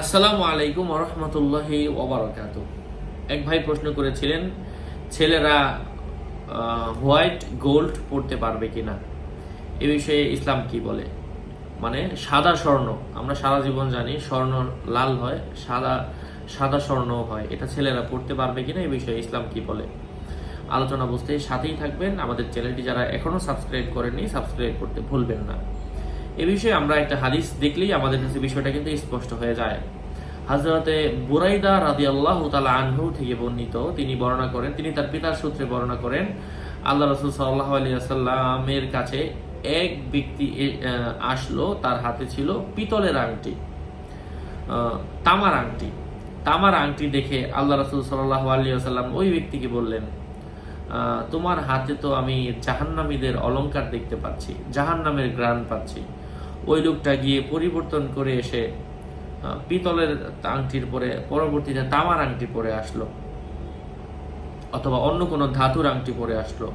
আসসালামু আলাইকুম রহমতুল্লাহি ওবরাকাত। এক ভাই প্রশ্ন করেছিলেন, ছেলেরা হোয়াইট গোল্ড পড়তে পারবে কি না এ বিষয়ে ইসলাম কি বলে? মানে সাদা স্বর্ণ, আমরা সারা জীবন জানি স্বর্ণ লাল হয়, সাদা সাদা স্বর্ণ হয়। এটা ছেলেরা পড়তে পারবে কিনা? এ বিষয়ে ইসলাম কি বলে? আলোচনা বুঝতে সাথেই থাকবেন। আমাদের চ্যানেলটি যারা এখনও সাবস্ক্রাইব করেননি, সাবস্ক্রাইব করতে ভুলবেন না। এ বিষয়ে আমরা একটা হাদিস দেখলেই আমাদের কাছে বিষয়টা কিন্তু স্পষ্ট হয়ে যায়। হাজরতে বুরাইদা রাদি আল্লাহ তালা আনহু থেকে বর্ণিত, তিনি বর্ণনা করেন, তিনি তার পিতার সূত্রে বর্ণনা করেন, আল্লাহ রসুল সাল্লাহ আলিয়াল্লামের কাছে এক ব্যক্তি আসলো, তার হাতে ছিল পিতলের আংটি তামার আংটি। তামার আংটি দেখে আল্লাহ রসুল সাল্লাহ আলিয়াল্লাম ওই ব্যক্তিকে বললেন তোমার হাতে তো আমি জাহান্নামীদের অলঙ্কার দেখতে পাচ্ছি, জাহান্নামের গ্রান পাচ্ছি। ওই লোকটা গিয়ে পরিবর্তন করে এসে পিতলের আংটির পরে, পরবর্তীতে তামার আংটি পরে আসলো। অথবা অন্য কোনো ধাতুর আংটি পরে আসলো।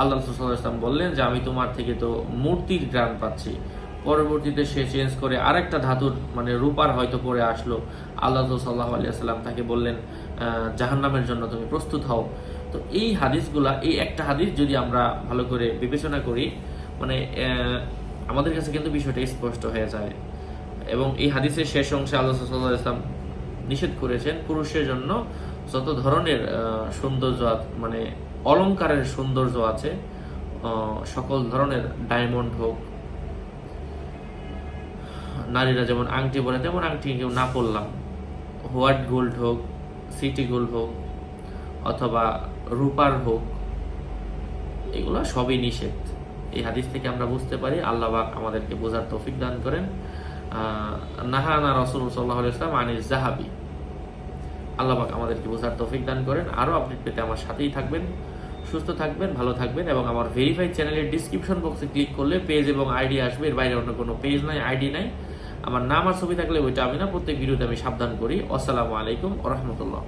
আল্লাহ রসুল ইসলাম বললেন যে, আমি তোমার থেকে তো মূর্তির গ্রান পাচ্ছি। পরবর্তীতে সে চেঞ্জ করে আরেকটা ধাতুর মানে রূপার হয়তো পরে আসলো। আল্লাহ সাল্লাহ আলিয়া সাল্লাম তাকে বললেন জাহান্নামের জন্য তুমি প্রস্তুত হও। তো এই হাদিসগুলা, এই একটা হাদিস যদি আমরা ভালো করে বিবেচনা করি মানে আমাদের কাছে কিন্তু বিষয়টা স্পষ্ট হয়ে যায়। এবং এই হাদিসের শেষ অংশে আল্লাহ সাল্লাহ ইসলাম নিষেধ করেছেন, পুরুষের জন্য যত ধরনের সৌন্দর্য মানে অলংকারের সৌন্দর্য আছে সকল ধরনের ডায়মন্ড হোক, নারীরা যেমন আংটি পরে তেমন আংটি কেউ না পরলাম। হোয়াইট গোল্ড হোক, সিটি গোল্ড হোক, অথবা রূপার হোক, এগুলো সবই নিষেধ। এই হাদিস থেকে আমরা বুঝতে পারি, আল্লাহ আমাদেরকে বোঝার তৌফিক দান করেন। নাহানা রসুল সাল্লাহ ইসলাম আনিস জাহাবি। আল্লাহ পাক আমাদেরকে বোঝার তৌফিক দান করেন। আরও আপডেট পেতে আমার সাথেই থাকবেন, সুস্থ থাকবেন, ভালো থাকবেন এবং আমার ভেরিফাইড চ্যানেলের ডিসক্রিপশন বক্সে ক্লিক করলে পেজ এবং আইডি আসবে। এর বাইরে অন্য কোনো পেজ নাই, আইডি নাই। আমার নাম আর ছবি থাকলে ওইটা আমি না, প্রত্যেক ভিডিওতে আমি সাবধান করি। আসসালামু আলাইকুম রহমতুল্লাহ।